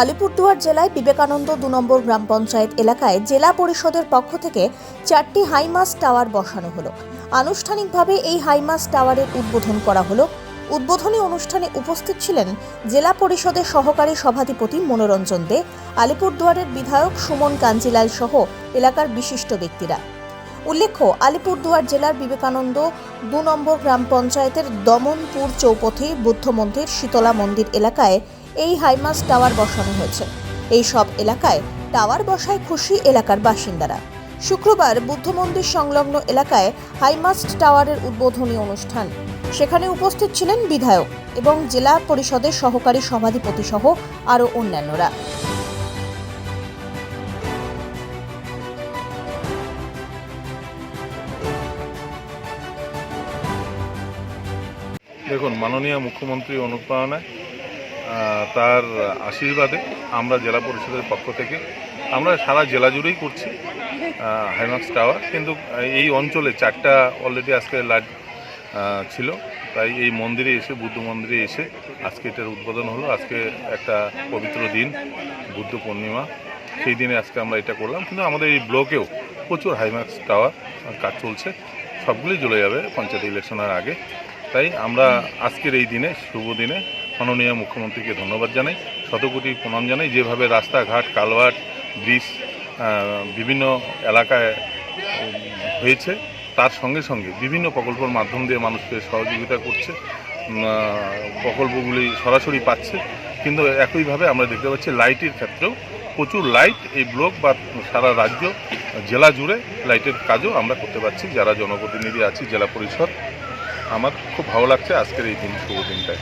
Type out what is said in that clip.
আলিপুরদুয়ার জেলায় বিবেকানন্দ দু নম্বর গ্রাম পঞ্চায়েত এলাকায় জেলা পরিষদের পক্ষ থেকে চারটি হাইমাস টাওয়ার বসানো হলো। আনুষ্ঠানিকভাবে এই হাইমাস টাওয়ারের উদ্বোধন করা হলো। উদ্বোধনী অনুষ্ঠানে উপস্থিত ছিলেন জেলা পরিষদের সহকারী সভাধিপতি মনোরঞ্জন দে, আলিপুরদুয়ারের বিধায়ক সুমন কাঞ্জিলাল সহ এলাকার বিশিষ্ট ব্যক্তিরা। উল্লেখ্য, আলিপুরদুয়ার জেলার বিবেকানন্দ দু নম্বর গ্রাম পঞ্চায়েতের দমনপুর চৌপথি বুদ্ধ মন্দির শীতলা মন্দির এলাকায় এই হাইমাস টাওয়ার বসানো হয়েছে। এই সব এলাকায় টাওয়ার বসায় খুশি এলাকার বাসিন্দারা। শুক্রবার বুদ্ধ মন্দির সংলগ্ন এলাকায় হাইমাস্ট টাওয়ারের উদ্বোধনী অনুষ্ঠান। সেখানে উপস্থিত ছিলেন বিধায়ক এবং জেলা পরিষদের সহকারী সভাধিপতি সহ আরও অন্যান্যরা। দেখুন, মাননীয় মুখ্যমন্ত্রী অনুপ্রেরণায় তার আশীর্বাদে আমরা জেলা পরিষদের পক্ষ থেকে, আমরা সারা জেলা জুড়েই করছি হাইমাক্স টাওয়ার। কিন্তু এই অঞ্চলে চারটা অলরেডি আজকে লাইট ছিল। তাই এই মন্দিরে এসে, বুদ্ধ মন্দিরে এসে আজকে এটার উদ্বোধন হলো। আজকে একটা পবিত্র দিন, বুদ্ধ পূর্ণিমা। সেই দিনে আজকে আমরা এটা করলাম। কিন্তু আমাদের এই ব্লকেও প্রচুর হাইমাক্স টাওয়ার, কাজ চলছে। সবগুলোই চলে যাবে পঞ্চায়েত ইলেকশনের আগে। তাই আমরা আজকের এই দিনে, শুভ দিনে মাননীয় মুখ্যমন্ত্রীকে ধন্যবাদ জানাই, শতকোটি প্রণাম জানাই। যেভাবে রাস্তাঘাট, কালভার্ট, ব্রিজ বিভিন্ন এলাকায় হয়েছে, তার সঙ্গে সঙ্গে বিভিন্ন প্রকল্পের মাধ্যম দিয়ে মানুষকে সহযোগিতা করছে প্রকল্পগুলি সরাসরি পাচ্ছে। কিন্তু একইভাবে আমরা দেখতে পাচ্ছি লাইটের ক্ষেত্রেও প্রচুর লাইট এই ব্লক বা সারা রাজ্য, জেলা জুড়ে লাইটের কাজও আমরা করতে পারছি। যারা জনপ্রতিনিধি আছি, জেলা পরিষদ আমার খুব ভালো লাগছে আজকের এই দিন শুভ দিনটায়